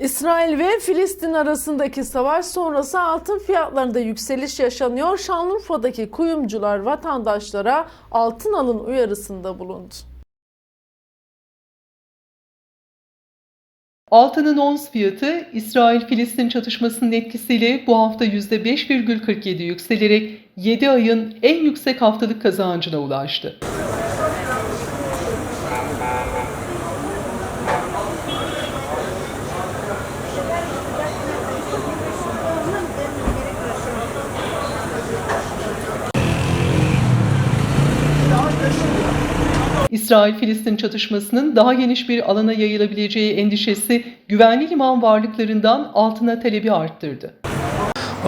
İsrail ve Filistin arasındaki savaş sonrası altın fiyatlarında yükseliş yaşanıyor. Şanlıurfa'daki kuyumcular vatandaşlara altın alın uyarısında bulundu. Altının ons fiyatı İsrail-Filistin çatışmasının etkisiyle bu hafta %5,47 yükselerek 7 ayın en yüksek haftalık kazancına ulaştı. İsrail-Filistin çatışmasının daha geniş bir alana yayılabileceği endişesi güvenli liman varlıklarından altına talebi arttırdı.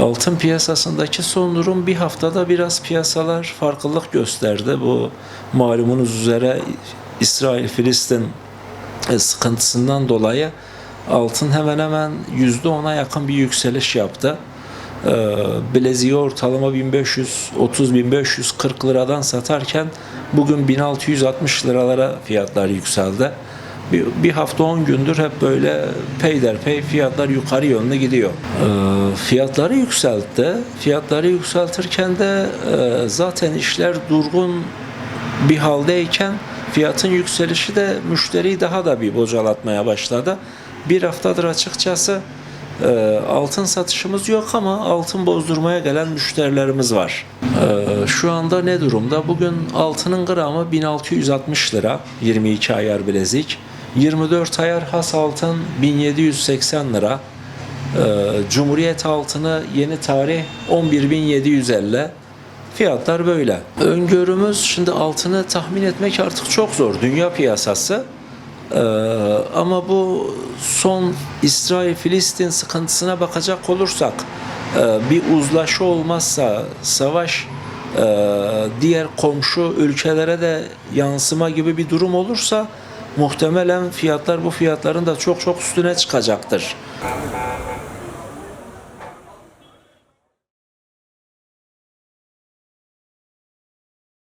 Altın piyasasındaki son durum bir haftada biraz piyasalar farklılık gösterdi. Bu malumunuz üzere İsrail-Filistin e, sıkıntısından dolayı altın hemen hemen %10'a yakın bir yükseliş yaptı. Ee, Bileziği ortalama 1530-1540 liradan satarken bugün 1660 liralara fiyatlar yükseldi. Bir, bir hafta 10 gündür hep böyle peyderpey fiyatlar yukarı yönlü gidiyor. Ee, fiyatları yükseltti. Fiyatları yükseltirken de e, zaten işler durgun bir haldeyken fiyatın yükselişi de müşteriyi daha da bir bocalatmaya başladı. Bir haftadır açıkçası e, altın satışımız yok ama altın bozdurmaya gelen müşterilerimiz var. E, şu anda ne durumda? Bugün altının gramı 1660 lira 22 ayar bilezik. 24 ayar has altın 1780 lira. E, Cumhuriyet altını yeni tarih 11750. Fiyatlar böyle. Öngörümüz şimdi altını tahmin etmek artık çok zor. Dünya piyasası. Ee, ama bu son İsrail-Filistin sıkıntısına bakacak olursak e, bir uzlaşı olmazsa savaş e, diğer komşu ülkelere de yansıma gibi bir durum olursa muhtemelen fiyatlar bu fiyatların da çok çok üstüne çıkacaktır.